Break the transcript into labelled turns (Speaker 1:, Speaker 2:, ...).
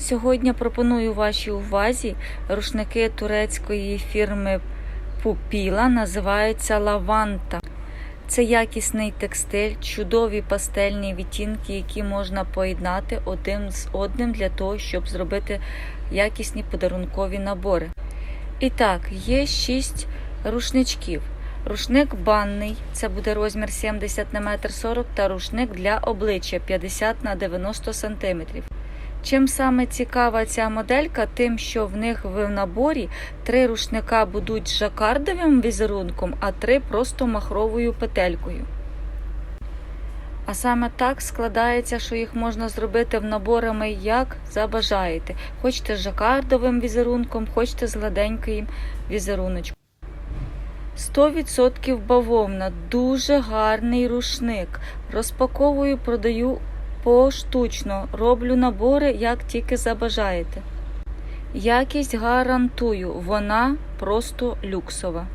Speaker 1: Сьогодні пропоную вашій увазі рушники турецької фірми Пупіла, називаються Лаванта. Це якісний текстиль, чудові пастельні відтінки, які можна поєднати один з одним для того, щоб зробити якісні подарункові набори. І так, є 6 рушничків. Рушник банний, це буде розмір 70 на 1,40 м, та рушник для обличчя 50 на 90 см. Чим саме цікава ця моделька, тим, що в них в наборі три рушника будуть жакардовим візерунком, а три просто махровою петелькою. А саме так складається, що їх можна зробити в наборами як забажаєте. Хочете з жакардовим візерунком, хочете з гладеньким візеруночком. 100% бавовна, дуже гарний рушник. Розпаковую, продаю поштучно. Роблю набори, як тільки забажаєте. Якість гарантую, вона просто люксова.